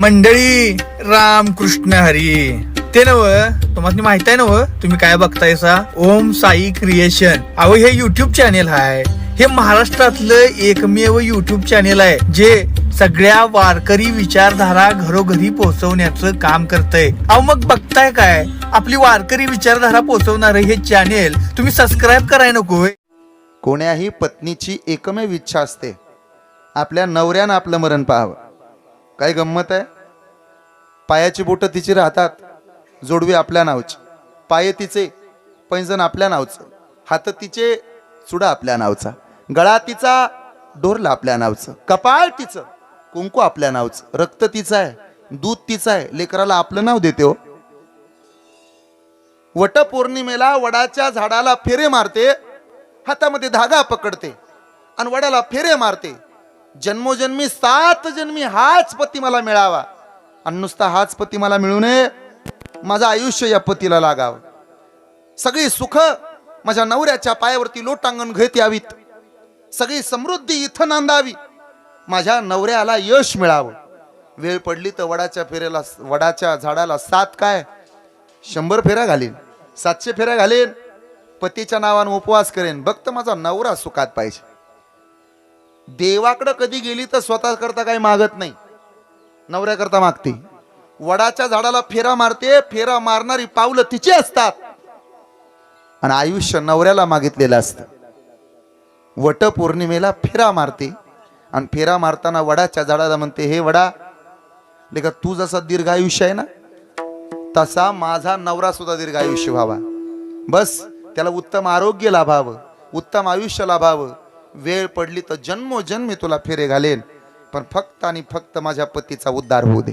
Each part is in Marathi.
मंडळी राम कृष्ण हरी. ते नव तुम्हाला माहीत आहे नव? तुम्ही काय बघतायसा? ओम साई क्रिएशन. अहो हे युट्यूब चॅनेल आहे हे महाराष्ट्रातलं एकमेव युट्यूब चॅनेल आहे जे सगळ्या वारकरी विचारधारा घरोघरी पोहोचवण्याचं काम करतंय. अहो मग बघताय काय? आपली वारकरी विचारधारा पोहोचवणार हे चॅनेल तुम्ही सबस्क्राईब कराय नको कोण्याही पत्नीची एकमेव इच्छा असते. आपल्या नवऱ्यानं आपलं मरण पाहावं. काय गंमत आहे? पायाची बोटं तिची राहतात. जोडवी आपल्या नावची. पाय तिचे पैंजण आपल्या नावचं. हात तिचे चुडा आपल्या नावचा. गळा तिचा डोरला आपल्या नावचं. कपाळ तिचं कुंकू आपल्या नावचं. रक्त तिचं आहे दूध तिचं आहे. लेकराला आपलं नाव देते हो. वट पौर्णिमेला वडाच्या झाडाला फेरे मारते. हातामध्ये धागा पकडते. आणि वडाला फेरे मारते. जन्मोजन्मी सात जन्मी हाच पती मला मिळावा. आणि नुसता हाच पती मला मिळू नये माझं आयुष्य या पतीला लागावं. सगळी सुख माझ्या नवऱ्याच्या पायावरती लोटांगण घेत यावीत. सगळी समृद्धी इथं नांदावी. माझ्या नवऱ्याला यश मिळावं. वेळ पडली तर वडाच्या फेऱ्याला वडाच्या झाडाला सात काय? शंभर फेऱ्या घालीन सातशे फेऱ्या घालीन. पतीच्या नावानं उपवास करेन. बघत माझा नवरा सुखात पाहिजे. देवाकडं कधी गेली तर स्वतः करता काही मागत नाही. नवऱ्याकरता मागते. वडाच्या झाडाला फेरा मारते फेरा मारणारी पावलं तिची असतात. आणि आयुष्य नवऱ्याला मागितलेलं असतं. वट पौर्णिमेला फेरा मारते. आणि फेरा मारताना वडाच्या झाडाला म्हणते हे वडा लेखा तू जसा दीर्घ आयुष्य आहे ना तसा माझा नवरा सुद्धा दीर्घायुष्य व्हावा. बस त्याला उत्तम आरोग्य लाभावं उत्तम आयुष्य लाभावं. वेळ पडली तर जन्मोजन्मी तुला फेरे घालेन. पण फक्त आणि फक्त माझ्या पतीचा उद्धार होऊ दे.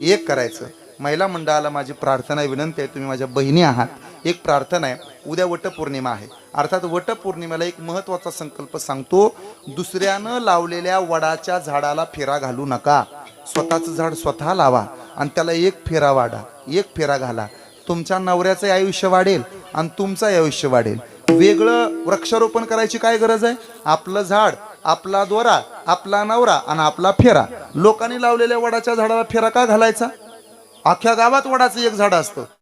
एक करायचं. महिला मंडळाला माझी प्रार्थना विनंती आहे तुम्ही माझ्या बहिणी आहात. एक प्रार्थना आहे. उद्या वटपौर्णिमा आहे. अर्थात वटपौर्णिमेला एक महत्त्वाचा संकल्प सांगतो दुसऱ्यानं लावलेल्या वडाच्या झाडाला फेरा घालू नका. स्वतःचं झाड स्वतः लावा आणि त्याला एक फेरा वाढा. एक फेरा घाला. तुमच्या नवऱ्याचं आयुष्य वाढेल आणि तुमचं आयुष्य वाढेल. वेगळं वृक्षारोपण करायची काय गरज आहे? आपलं झाड आपला दोरा आपला नवरा आणि आपला फेरा. लोकांनी लावलेल्या वडाच्या झाडाला फेरा का घालायचा? अख्ख्या गावात वडाचं एक झाड असतं.